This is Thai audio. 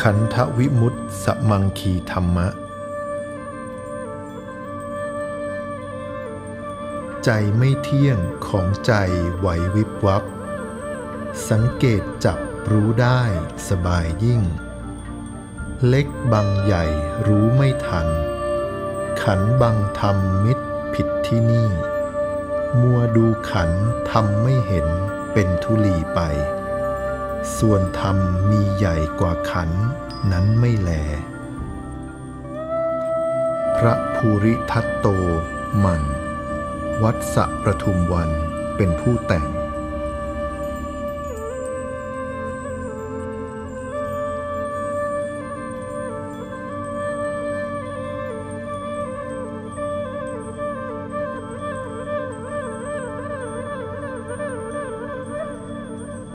ขันธวิมุตสมังคีธรรมะ ใจไม่เที่ยงของใจไหววิบวับ สังเกตจับรู้ได้สบายยิ่ง เล็กบางใหญ่รู้ไม่ทัน ขันบางทำมิตรผิดที่นี่ มัวดูขันทำไม่เห็นเป็นทุลีไป ส่วนธรรมมีใหญ่กว่าขันนั้นไม่แล พระภูริทัตโต มัน วัดสะประทุมวันเป็นผู้แต่ง